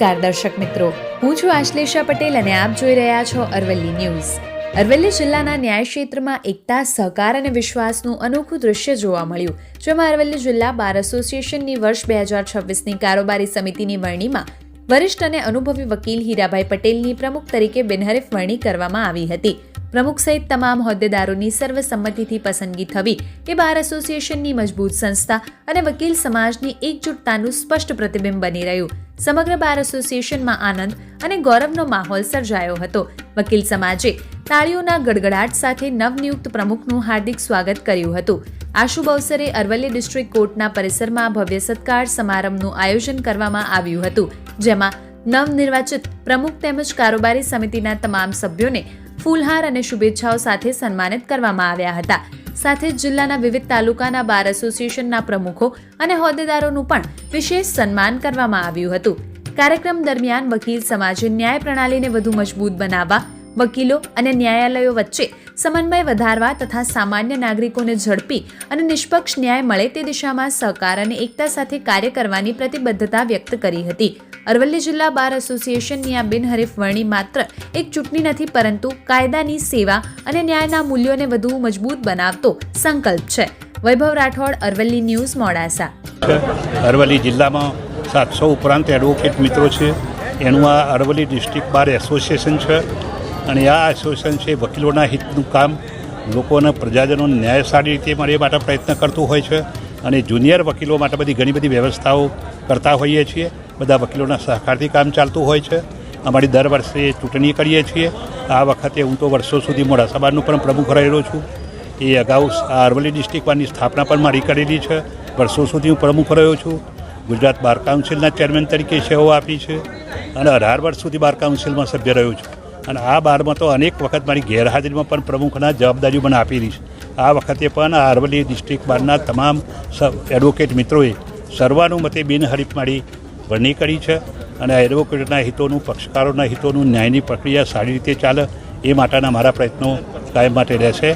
નમસ્કાર દર્શક મિત્રો. હું છું આશ્લેષા પટેલ અને આપ જોઈ રહ્યા છો અરવલ્લી ન્યૂઝ. અરવલ્લી જિલ્લાના ન્યાય ક્ષેત્રમાં એકતા, સહકાર અને વિશ્વાસનું અનોખું દૃશ્ય જોવા મળ્યું, જેમાં અરવલ્લી જિલ્લા બાર એસોસિએશનની વર્ષ બે હજાર છવ્વીસની કારોબારી સમિતિની વરણીમાં વરિષ્ઠ અને અનુભવી વકીલ હીરાભાઈ પટેલની પ્રમુખ તરીકે બિનહરીફ વરણી કરવામાં આવી હતી. પ્રમુખ સહિત તમામ હોદ્દેદારોની સર્વસંમતિથી પસંદગી થવી એ બાર એસોસિએશનની મજબૂત સંસ્થા અને વકીલ સમાજની એકજૂટતાનું સ્પષ્ટ પ્રતિબિંબ બની રહ્યું. સમગ્ર બાર એસોસિએશનમાં આનંદ અને ગૌરવનો માહોલ સર્જાયો હતો. વકીલ સમાજે તાળીઓના ગડગડાટ સાથે નવનિયુક્ત પ્રમુખનું હાર્દિક સ્વાગત કર્યું હતું. આ શુભ અવસરે અરવલ્લી ડિસ્ટ્રિક્ટ કોર્ટના પરિસરમાં ભવ્ય સત્કાર સમારંભનું આયોજન કરવામાં આવ્યું હતું, જેમાં નવનિર્વાચિત પ્રમુખ તેમજ કારોબારી સમિતિના તમામ સભ્યોને ફૂલહાર અને શુભેચ્છાઓ સાથે સન્માનિત કરવામાં આવ્યા હતા. સાથે જ જિલ્લાના વિવિધ તાલુકાના બાર એસોસિએશનના પ્રમુખો અને હોદ્દેદારોનું પણ વિશેષ સન્માન કરવામાં આવ્યું હતું. કાર્યક્રમ દરમિયાન વકીલ સમાજે ન્યાય પ્રણાલીને વધુ મજબૂત બનાવવા, વકીલો અને ન્યાયાલયો વચ્ચે સમન્વય વધારવા તથા સામાન્ય નાગરિકોને ઝડપી અને નિષ્પક્ષ ન્યાય મળે તે દિશામાં સહકાર અને એકતા સાથે કાર્ય કરવાની પ્રતિબદ્ધતા વ્યક્ત કરી હતી. અરવલ્લી જિલ્લા બાર એસોસિએશનની આ બિનહરીફ વરણી માત્ર એક ચૂંટણી નથી, પરંતુ કાયદાની સેવા અને ન્યાયના મૂલ્યોને વધુ મજબૂત બનાવતો સંકલ્પ છે. વૈભવ રાઠોડ, અરવલ્લી ન્યૂઝ, મોડાસા. અરવલ્લી જિલ્લામાં સાતસો ઉપરાંત એડવોકેટ મિત્રો છે. એનું આ અરવલ્લી ડિસ્ટ્રિક્ટ બાર એસોસિએશન છે. અને આ એસોસિએશન છે વકીલોના હિતનું કામ. લોકોના પ્રજાજનોને ન્યાય સારી રીતે મળે એ માટે પ્રયત્ન કરતું હોય છે. અને જુનિયર વકીલો માટે બધી ઘણી બધી વ્યવસ્થાઓ કરતા હોઈએ છીએ. બધા વકીલોના સહકારથી કામ ચાલતું હોય છે. અમારી દર વર્ષે ચૂંટણી કરીએ છીએ. આ વખતે હું તો વર્ષો સુધી મોડાસાબાનું પણ પ્રમુખ રહેલો છું. એ અગાઉ અરવલ્લી ડિસ્ટ્રિક્ટમાંની સ્થાપના પણ મારી કરેલી છે. વર્ષો સુધી હું પ્રમુખ રહ્યો છું. ગુજરાત બાર કાઉન્સિલના ચેરમેન તરીકે સેવાઓ આપી છે. અને અઢાર વર્ષ સુધી બાર કાઉન્સિલમાં સભ્ય રહ્યો છું. અને આ બારમાં તો અનેક વખત મારી ગેરહાજરીમાં પણ પ્રમુખના જવાબદારીઓ મને આપેલી છે. આ વખતે પણ અરવલ્લી ડિસ્ટ્રિક્ટ બારના તમામ એડવોકેટ મિત્રોએ સર્વાનુમતે બિનહરીફ મારી વરણી કરી છે અને એડવોકેટના હિતોનું, પક્ષકારોના હિતોનું, ન્યાયની પ્રક્રિયા સારી રીતે ચાલે એ માટેના મારા પ્રયત્નો કાયમ માટે રહેશે.